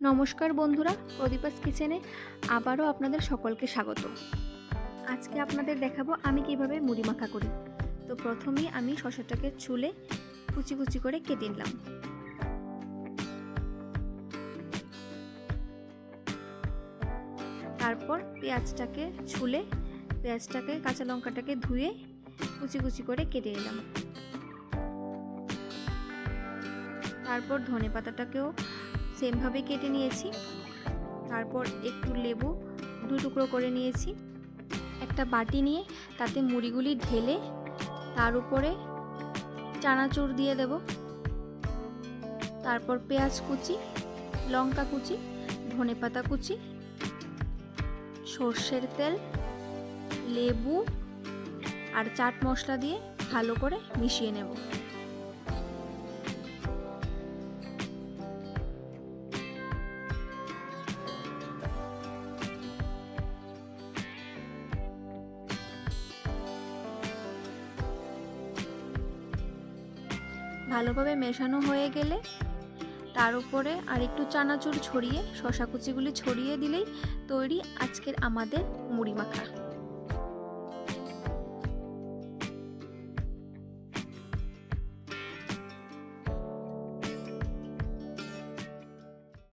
নমস্কার বন্ধুরা, প্রদীপাস কিচেনে আবারও আপনাদের সকলকে স্বাগত। আজকে আপনাদের দেখাবো আমি কীভাবে মুড়ি মাখা করি। তো প্রথমেই আমি শসাটাকে ছুলে কুচি কুচি করে কেটে নিলাম। তারপর পেঁয়াজটাকে ছুলে, পেঁয়াজটাকে, কাঁচা লঙ্কাটাকে ধুয়ে কুচি কুচি করে কেটে নিলাম। তারপর ধনে পাতাটাকেও সেমভাবে কেটে নিয়েছি। তারপর একটু লেবু, দু টুকরো করে নিয়েছি। একটা বাটি নিয়ে তাতে মুড়িগুলি ঢেলে তার উপরে চানাচুর দিয়ে দেব। তারপর পেঁয়াজ কুচি, লঙ্কা কুচি, ধনে পাতা কুচি, সর্ষের তেল, লেবু আর চাট মশলা দিয়ে ভালো করে মিশিয়ে নেব। ভালোভাবে মেশানো হয়ে গেলে তার উপরে আর একটু চানাচুর ছড়িয়ে শশা কুচিগুলি ছড়িয়ে দিলেই তৈরি আজকের আমাদের মুড়ি মাখা।